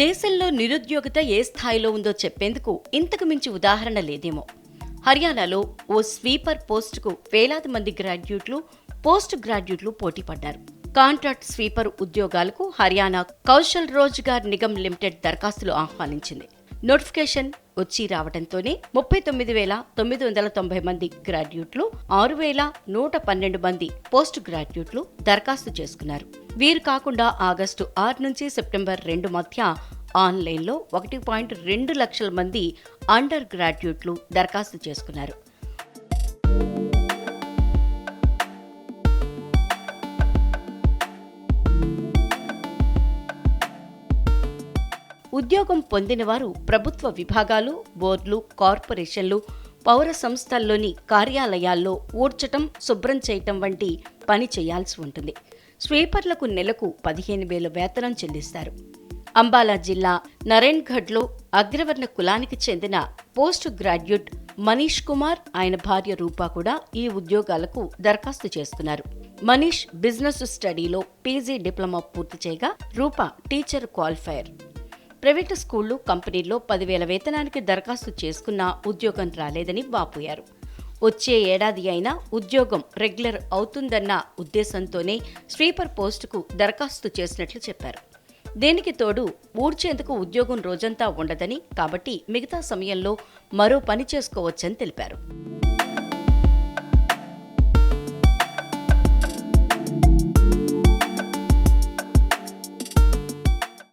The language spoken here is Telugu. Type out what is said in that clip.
దేశంలో నిరుద్యోగిత ఏ స్థాయిలో ఉందో చెప్పేందుకు ఇంతకు మించి ఉదాహరణ లేదేమో. హర్యానాలో ఓ స్వీపర్ పోస్టుకు వేలాది మంది గ్రాడ్యుయేట్లు పోస్ట్ గ్రాడ్యుయేట్లు పోటీ పడ్డారు. కాంట్రాక్ట్ స్వీపర్ ఉద్యోగాలకు హర్యానా కౌశల్ రోజ్గార్ నిగమ్ లిమిటెడ్ దరఖాస్తులు ఆహ్వానించింది. నోటిఫికేషన్ వచ్చి రావడంతోనే ముప్పై తొమ్మిది వేల తొమ్మిది వందల తొంభై మంది గ్రాడ్యుయేట్లు ఆరు వేల నూట పన్నెండు మంది పోస్ట్ గ్రాడ్యుయేట్లు దరఖాస్తు చేసుకున్నారు. వీరు కాకుండా ఆగస్టు ఆరు నుంచి సెప్టెంబర్ రెండు మధ్య ఆన్లైన్లో ఒకటి పాయింట్ రెండు లక్షల మంది అండర్ గ్రాడ్యుయేట్లు దరఖాస్తు చేసుకున్నారు. ఉద్యోగం పొందినవారు ప్రభుత్వ విభాగాలు బోర్డులు కార్పొరేషన్లు పౌర సంస్థల్లోని కార్యాలయాల్లో ఊడ్చటం శుభ్రం చేయటం వంటి పని చేయాల్సి ఉంటుంది. స్వీపర్లకు నెలకు పదిహేను వేల వేతనం చెల్లిస్తారు. అంబాలా జిల్లా నరేన్ఘడ్లో అగ్రవర్ణ కులానికి చెందిన పోస్ట్ గ్రాడ్యుయేట్ మనీష్ కుమార్ ఆయన భార్య రూపా కూడా ఈ ఉద్యోగాలకు దరఖాస్తు చేసుకున్నారు మనీష్ బిజినెస్ స్టడీలో పీజీ డిప్లొమా పూర్తి చేయగా రూపా టీచర్ క్వాలిఫైర్ ప్రైవేటు స్కూళ్ళు కంపెనీల్లో పదివేల వేతనానికి దరఖాస్తు చేసుకున్నా ఉద్యోగం రాలేదని వాపోయారు. వచ్చే ఏడాది అయినా ఉద్యోగం రెగ్యులర్ అవుతుందన్న ఉద్దేశంతోనే స్వీపర్ పోస్టుకు దరఖాస్తు చేసినట్లు చెప్పారు. దీనికి తోడు ఊడ్చేందుకు ఉద్యోగం రోజంతా ఉండదని కాబట్టి మిగతా సమయంలో మరో పని చేసుకోవచ్చని తెలిపారు.